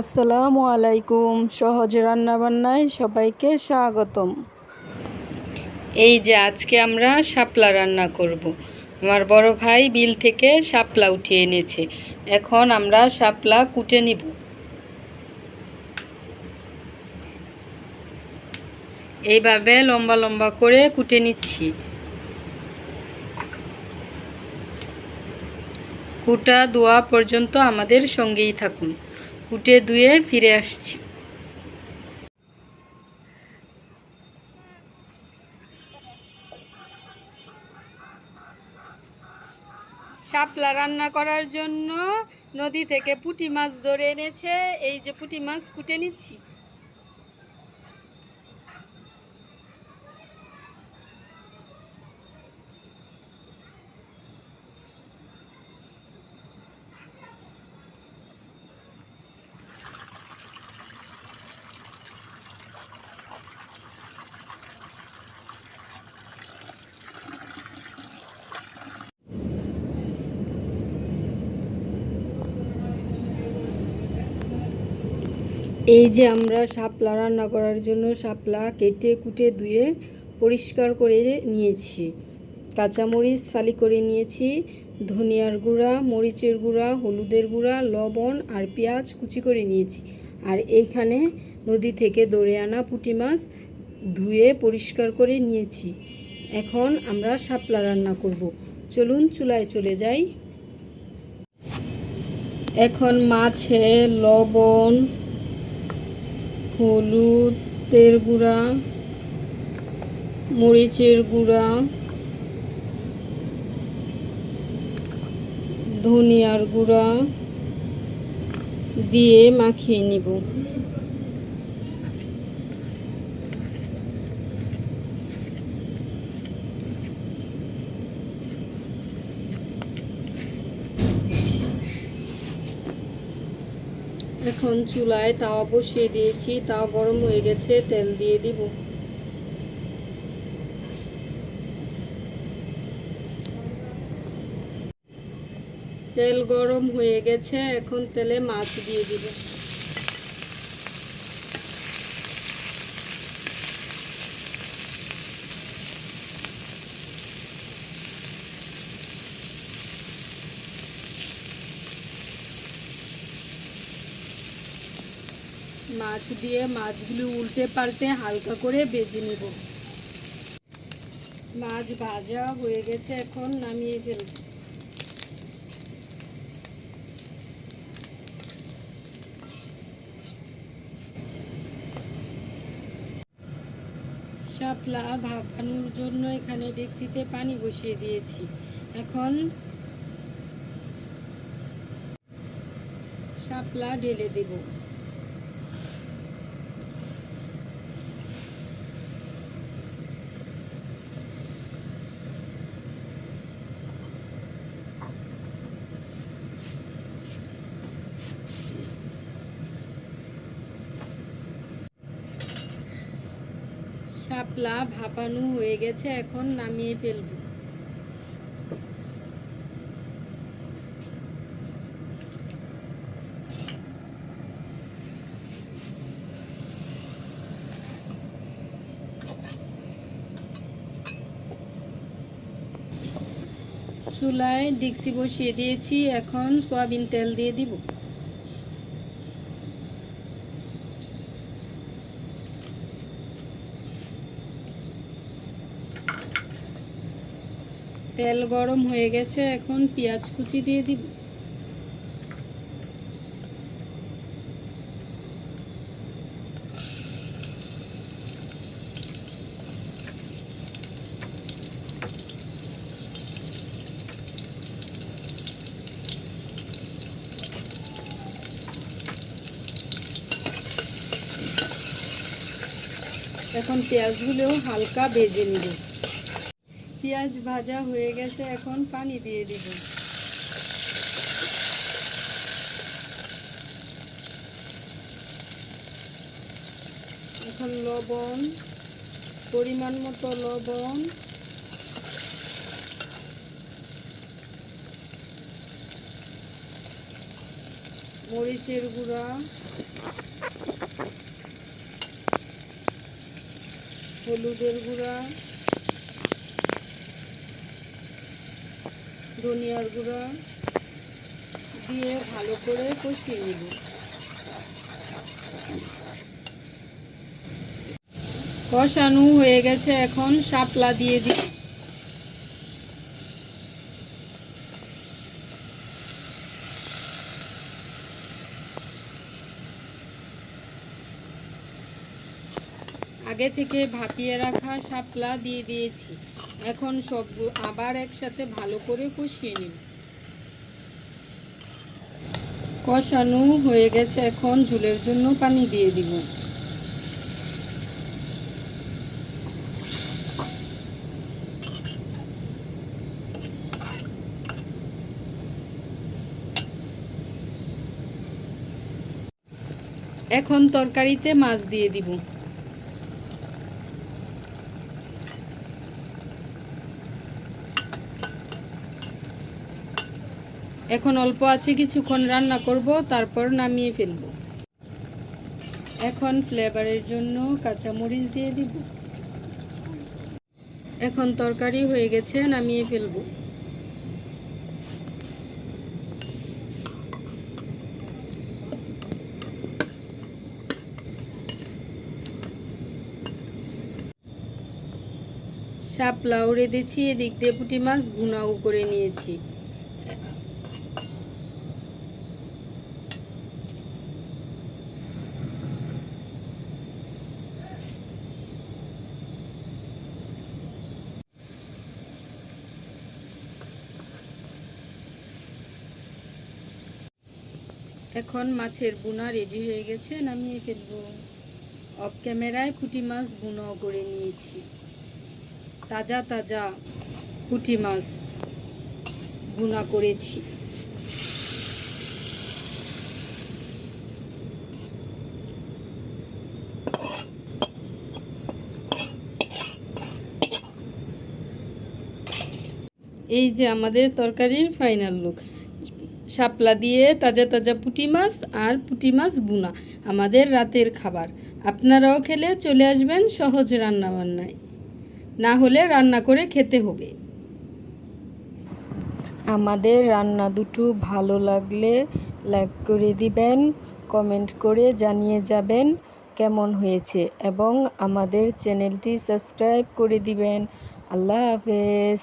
আসসালামু আলাইকুম, সহজে রান্নাবান্নায় সবাইকে স্বাগতম। এই যে আজকে আমরা শাপলা রান্না করব। আমার বড় ভাই বিল থেকে শাপলা উঠিয়ে এনেছে। এখন আমরা শাপলা কুটে নিব। এইভাবে লম্বা লম্বা করে কুটে নিচ্ছি। কুটা দোয়া পর্যন্ত আমাদের সঙ্গেই থাকুন। কুটে ধুয়ে ফিরে আসছি। শাপলা রান্না করার জন্য নদী থেকে পুঁটি মাছ ধরে এনেছে। এই যে পুঁটি মাছ কুটে নিচ্ছি। এই যে আমরা শাপলা রান্না করার জন্য শাপলা কেটে, কুটে, ধুয়ে পরিষ্কার করে নিয়েছি। কাঁচামরিচ ফালি করে নিয়েছি, ধনিয়ার গুঁড়া, মরিচের গুঁড়া, হলুদের গুঁড়া, লবণ আর পেঁয়াজ কুচি করে নিয়েছি। আর এইখানে নদী থেকে দৌড়ে আনা পুঁটি মাছ ধুয়ে পরিষ্কার করে নিয়েছি। এখন আমরা শাপলা রান্না করব। চলুন চুলায় চলে যাই। এখন মাছে লবণ হলুদের গুঁড়া মরিচের গুঁড়া ধনিয়ার গুঁড়া দিয়ে মাখিয়ে নিব। এখন চুলায় তাও বসিয়ে দিয়েছি। তাও গরম হয়ে গেছে, তেল দিয়ে দিব। তেল গরম হয়ে গেছে, এখন তেলে মাছ দিয়ে দিব। মাছ দিয়ে মাছগুলো উল্টে পাল্টে হালকা করে বেজে নিব। মাছ ভাজা হয়ে গেছে এখন, নামিয়ে ফেলব। শাপলা ভাপানোর জন্য এখানে ডেক্সিতে পানি বসিয়ে দিয়েছি। এখন শাপলা ঢেলে দেবো। শাপলা ভাপানো হয়ে গেছে, এখন নামিয়ে ফেলব। চুলায় ডিক্সি বসিয়ে দিয়েছি, এখন সয়াবিন তেল দিয়ে দিব। তেল গরম হয়ে গেছে এখন পেঁয়াজ কুচি দিয়ে দিব। এখন পেঁয়াজগুলো হালকা ভেজে নিব। পেঁয়াজ ভাজা হয়ে গেছে, এখন পানি দিয়ে দিব। এখন লবণ, পরিমাণ মতো লবণ। মরিচের গুঁড়া। হলুদের গুঁড়া। ধনিয়ার গুঁড়া দিয়ে ভালো করে কষিয়ে নেব। কষানো হয়ে গেছে এখন শাপলা দিয়ে দিই আগে থেকে ভাপিয়ে রাখা শাপলা দিয়ে দিয়েছি। এখন সব আবার একসাথে ভালো করে কষিয়ে নিব। কষানো হয়ে গেছে, এখন ঝুলের জন্য পানি দিয়ে দিব। এখন তরকারিতে মাছ দিয়ে দিব। এখন অল্প আছে, কিছুক্ষণ রান্না করব, তারপর নামিয়ে ফেলব। এখন ফ্লেভারের জন্য কাঁচামরিচ দিয়ে দিব। এখন তরকারি হয়ে গেছে, নামিয়ে ফেলব। শাপলাও রেঁধেছি, এদিক দিয়ে পুঁটি মাছ, ভুনাও করে নিয়েছি। এখন মাছের বুনা রেডি হয়ে গেছে, নামিয়ে ফেলব। অফ ক্যামেরায় পুঁটি মাছ বুনো করে নিয়েছি। তাজা তাজা পুঁটি মাছ বুনা করেছি। এই যে আমাদের তরকারির ফাইনাল লুক শাপলা দিয়ে তাজা তাজা পুটি মাছ আর পুটি মাছ বুনা আমাদের রাতের খাবার। আপনারাও খেলে চলে আসবেন সহজ রান্নাবান্নায়। না হলে রান্না করে খেতে হবে। আমাদের রান্না দুটো ভালো লাগলে লাইক করে দিবেন, কমেন্ট করে জানিয়ে যাবেন কেমন হয়েছে এবং আমাদের চ্যানেলটি সাবস্ক্রাইব করে দিবেন। আল্লাহ হাফেজ।